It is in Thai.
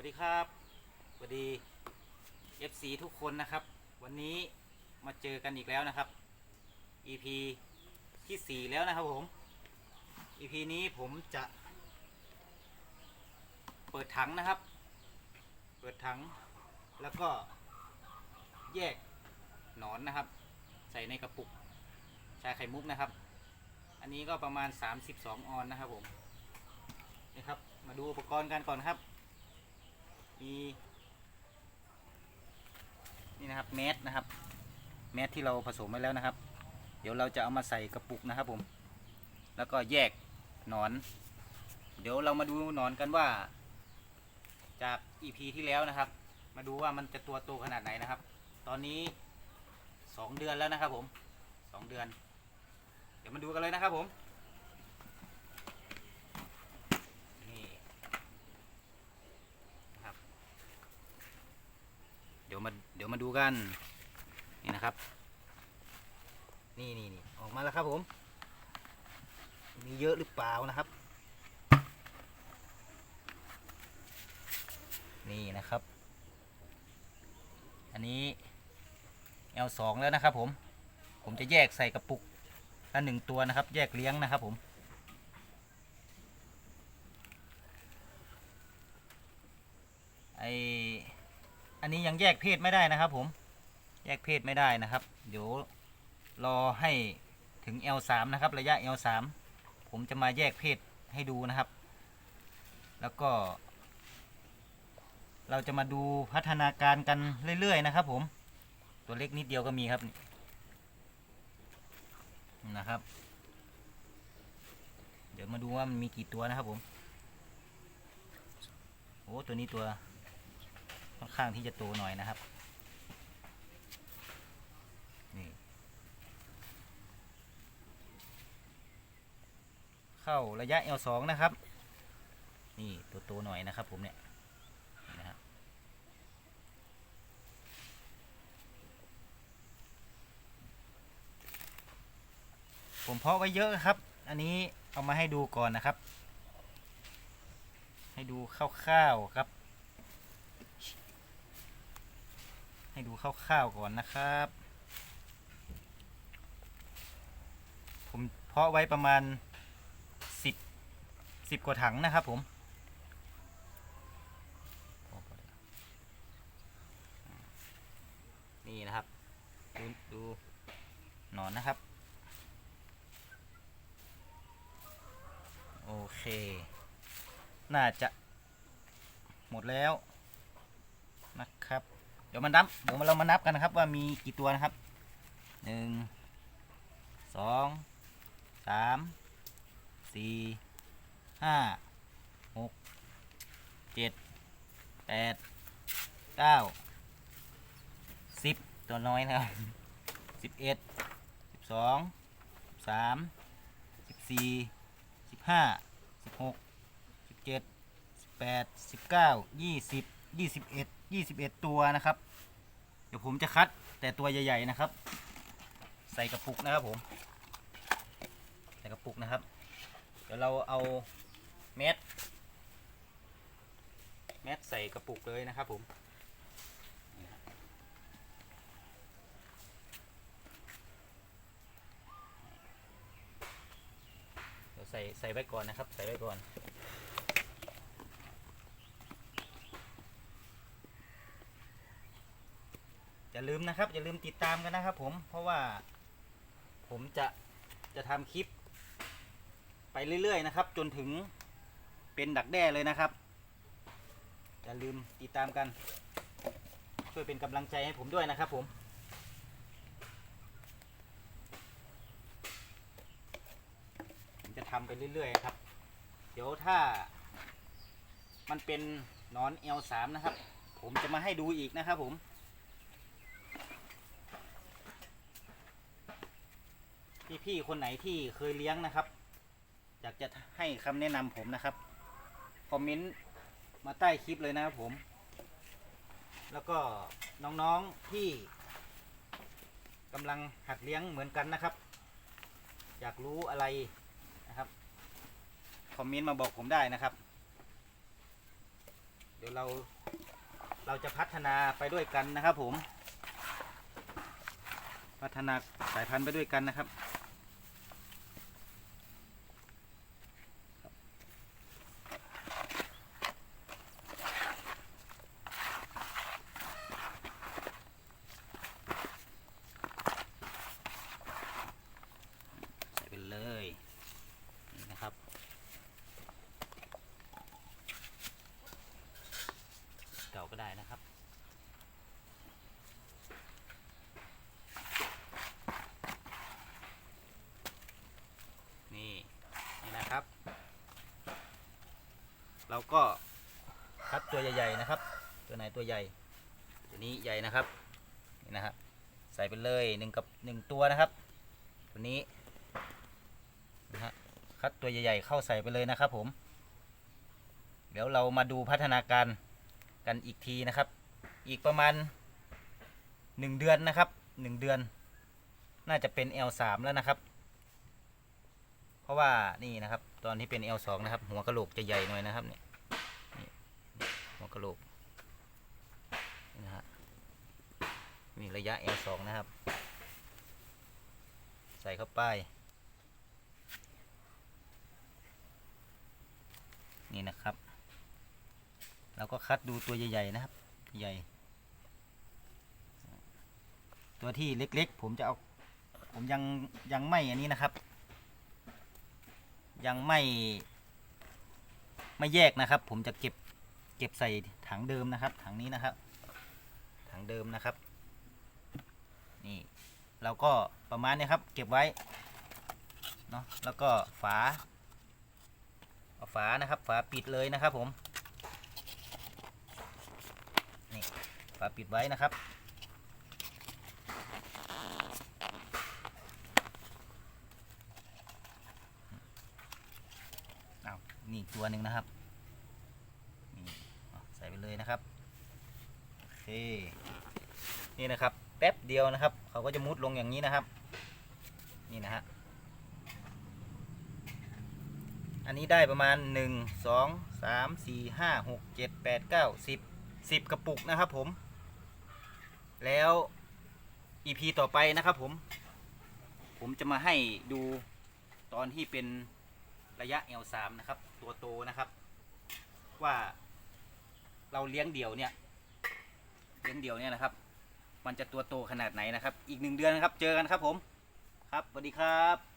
วัสดีครับสวัสดี FC ทุกคนนะครับ วันนี้มาเจอกันอีกแล้วนะครับ EP ที่ 4 แล้วนะครับผม EP นี้ผมจะ เปิดถังนะครับ เปิดถัง แล้วก็แยกหนอนนะครับ ใส่ในกระปุกชาไข่มุกนะครับ อันนี้ก็ประมาณ 32 ออนนะครับผมนี่ครับ มาดูอุปกรณ์กันก่อนครับ มีนี่นะครับแมสนะครับ แมสที่เราผสมไว้แล้วนะครับ เดี๋ยวเราจะเอามาใส่กระปุกนะครับผม แล้วก็แยกหนอน เดี๋ยวเรามาดูหนอนกันว่า จาก EP ที่แล้วนะครับ มาดูว่ามันจะตัวโตขนาดไหนนะครับ ตอนนี้สองเดือนแล้วนะครับผมสองเดือน เดี๋ยวมาดูกันเลยนะครับผมนี่นะครับ เดี๋ ยวมาดูกัน นี่นะครับ นี่นี่นี่ออกมาแล้วครับผม มีเยอะหรือเปล่านะครับ นี่นะครับ อันนี้ L2 แล้วนะครับผม ผมจะแยกใส่กระปุกละหนึ่งตัวนะครับ แยกเลี้ยงนะครับผม ไออั นนี้ยังแยกเพศไม่ได้นะครับ ผม แยกเพศไม่ได้นะครับ เดี๋ยวรอให้ถึง L3 นะครับ ระยะ L3 ผมจะมาแยกเพศให้ดูนะครับ แล้วก็ เราจะมาดูพัฒนาการกันเรื่อย ๆ นะครับ ผม ตัวเล็กนิดเดียวก็มีครับนี่นะครับ เดี๋ยวมาดูว่ามันมีกี่ตัวนะครับผม โอ้ ตัวนี้ตัว ค่อนข้างที่จะโตหน่อยนะครับ นี่เข้าระยะ L2 นะครับ นี่ตัวโตหน่อยนะครับผมเนี่ยนะครับผมเพาะไว้เยอะครับ อันนี้เอามาให้ดูก่อนนะครับ ให้ดูคร่าวๆครับ ให้ดูคร่าวๆก่อนนะครับ ผมเพาะไว้ประมาณสิบสิบกว่าถังนะครับผมนี่นะครับ ดูดูหนอนนะครับ โอเค น่าจะหมดแล้วนะครับ เดี๋ยวมานับเดี๋ยวเรามานับกันนะครับ ว่ามีกี่ตัวนะครับหนึ่งสองสามสี่ห้าหกเจ็ดแปดเก้าสิบตัวน้อยนะครับสิบเอ็ดสิบสองสิบสามสิบสี่สิบห้าสิบหกสิบเจ็ดสิบแปดสิบเก้ายี่สิบยี่สิบเอ็ด ยี่สิบเอ็ดตัวนะครับ เดี๋ยวผมจะคัดแต่ตัวใหญ่ ๆนะครับ ใส่กระปุกนะครับผม ใส่กระปุกนะครับ เดี๋ยวเราเอาเม็ดเม็ดใส่กระปุกเลยนะครับผมเดี๋ยวใส่ใส่ไว้ก่อนนะครับ ใส่ไว้ก่อน อย่าลืมนะครับ อย่าลืมติดตามกันนะครับ ผมเพราะว่า ผมจะจะทำคลิป ไปเรื่อย ๆ นะครับ จนถึงเป็นดักแด้เลยนะครับ อย่าลืมติดตามกัน ช่วยเป็นกำลังใจให้ผมด้วยนะครับ ผมผมจะทำไปเรื่อยๆครับ เดี๋ยวถ้ามันเป็นหนเอน L3 นะครับ ผมจะมาให้ดูอีกนะครับผม พี่ๆคนไหนที่เคยเลี้ยงนะครับ อยากจะให้คำแนะนำผมนะครับ คอมเมนต์มาใต้คลิปเลยนะครับผม แล้วก็น้องๆที่กำลังหัดเลี้ยงเหมือนกันนะครับ อยากรู้อะไรนะครับ คอมเมนต์มาบอกผมได้นะครับ เดี๋ยวยวเราเราจะพัฒนาไปด้วยกันนะครับผม พัฒนาสายพันธุ์ไปด้วยกันนะครับ ใส่ไปเลย นี่นะครับ เก่าก็ได้นะครับ นี่ นี่นะครับ เราก็คัด ตัวใหญ่ๆนะครับ ตัวไหนตัวใหญ่ ตัวนี้ใหญ่นะครับนี่นะครับใส่ไปเลยหนึ่งกับหนึ่งตัวนะครับ ตัวนี้นะฮะคัดตัวใหญ่ๆเข้าใส่ไปเลยนะครับผม เดี๋ยวเรามาดูพัฒนาการกันอีกทีนะครับ อีกประมาณหนึ่งเดือนนะครับหนึ่งเดือน น่าจะเป็น L3 แล้วนะครับ เพราะว่านี่นะครับ ตอนที่เป็น L2 นะครับ หัวกระโหลกจะใหญ่หน่อยนะครับนี่นี่หัว กะโหลกนี่นะฮะมีระยะ L2 นะครับ ใส่เข้าไป นี่นะครับ เราก็คัดดูตัวใหญ่ ๆ นะครับ ใหญ่ ตัวที่เล็กๆ ผมจะเอา ผมยัง ยังไม่อันนี้นะครับ ยังไม่ ไม่แยกนะครับ ผมจะเก็บ เก็บใส่ถังเดิมนะครับ ถังนี้นะครับ ถังเดิมนะครับ นี่เราก็ประมาณนี้ครับ เก็บไว้เนาะแล้วก็ฝาเอาฝานะครับ ฝาปิดเลยนะครับผมนี่ฝาปิดไว้นะครับเอานี่ตัวหนึ่งนะครับ เลยนะครับโอเคนี่นะครับ แป๊บเดียวนะครับ เขาก็จะมุดลงอย่างนี้นะครับ นี่นะฮะอันนี้ได้ประมาณ 1 2 3 4 5 6 7 8 9 10 10 กระปุกนะครับผม แล้ว EP ต่อไปนะครับผม ผมจะมาให้ดูตอนที่เป็นระยะ L3 นะครับ ตัวโตนะครับ ว่า เราเลี้ยงเดี่ยวเนี่ยเลี้ยงเดี่ยวเนี่ยนะครับ มันจะตัวโตขนาดไหนนะครับ อีกหนึ่งเดือนนะครับ เจอกันครับผม ครับสวัสดีครับ